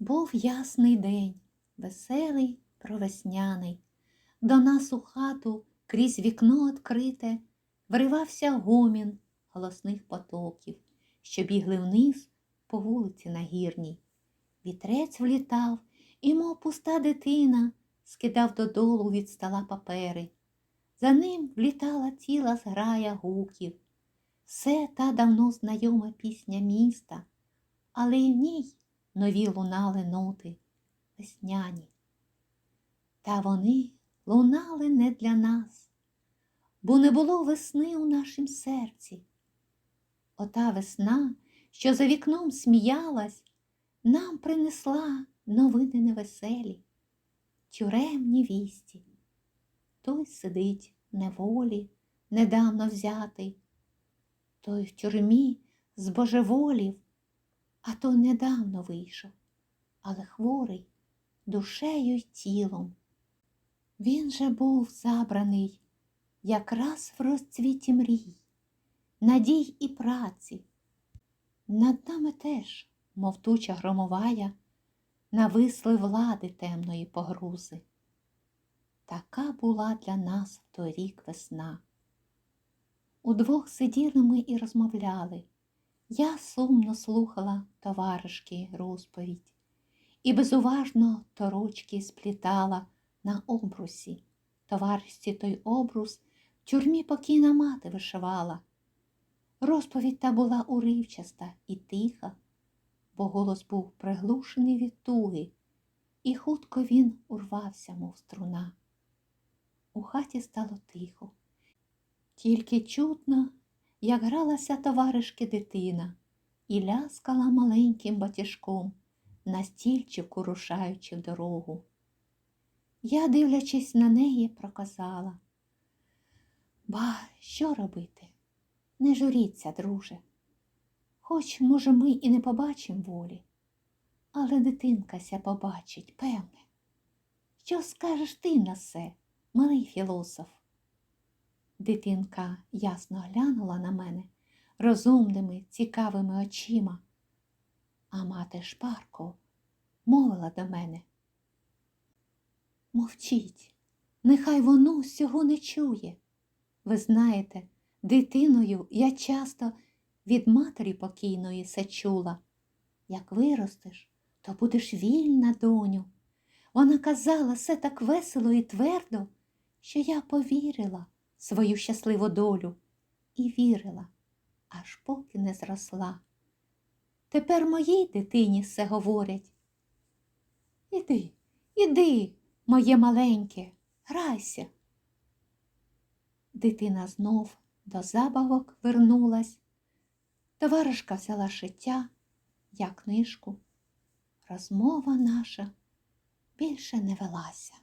Був ясний день, веселий, провесняний. До нас у хату крізь вікно відкрите вривався гомін голосних потоків, що бігли вниз по вулиці нагірній. Вітрець влітав, і, мов пуста дитина, скидав додолу від стола папери. За ним влітала ціла зграя гуків. Все та давно знайома пісня міста, але в ній нові лунали ноти весняні. Та вони лунали не для нас, бо не було весни у нашім серці. Ота весна, що за вікном сміялась, нам принесла новини невеселі, тюремні вісті. Той сидить неволі, недавно взятий, той в тюрмі збожеволів, а той недавно вийшов, але хворий душею й тілом. Він же був забраний якраз в розцвіті мрій, надій і праці. Над нами теж, мов туча громовая, нависли влади темної погрузи. Така була для нас в той рік весна. Удвох сиділи ми і розмовляли. Я сумно слухала товаришки розповідь і безуважно торочки сплітала на обрусі. Товаришці той обрус в тюрмі покійна мати вишивала. Розповідь та була уривчаста і тиха, бо голос був приглушений від туги, і хутко він урвався, мов струна. У хаті стало тихо, тільки чутно, як гралася товаришки дитина і ляскала маленьким батіжком, на стільчику рушаючи в дорогу. Я, дивлячись на неї, проказала Ба, що робити? Не журіться, друже. Хоч, може, ми і не побачимо волі, але дитинка ся побачить, певне. Що скажеш ти на це, малий філософ? Дитинка ясно глянула на мене розумними, цікавими очима, а мати шпарко мовила до мене. Мовчіть, нехай воно всього не чує. Ви знаєте, дитиною я часто від матері покійної се чула. Як виростеш, то будеш вільна, доню. Вона казала все так весело і твердо, що я повірила свою щасливу долю і вірила, аж поки не зросла. Тепер моїй дитині все говорять. Іди, іди, моє маленьке, грайся. Дитина знов до забавок вернулась. Товаришка взяла шиття, я книжку. Розмова наша більше не велася.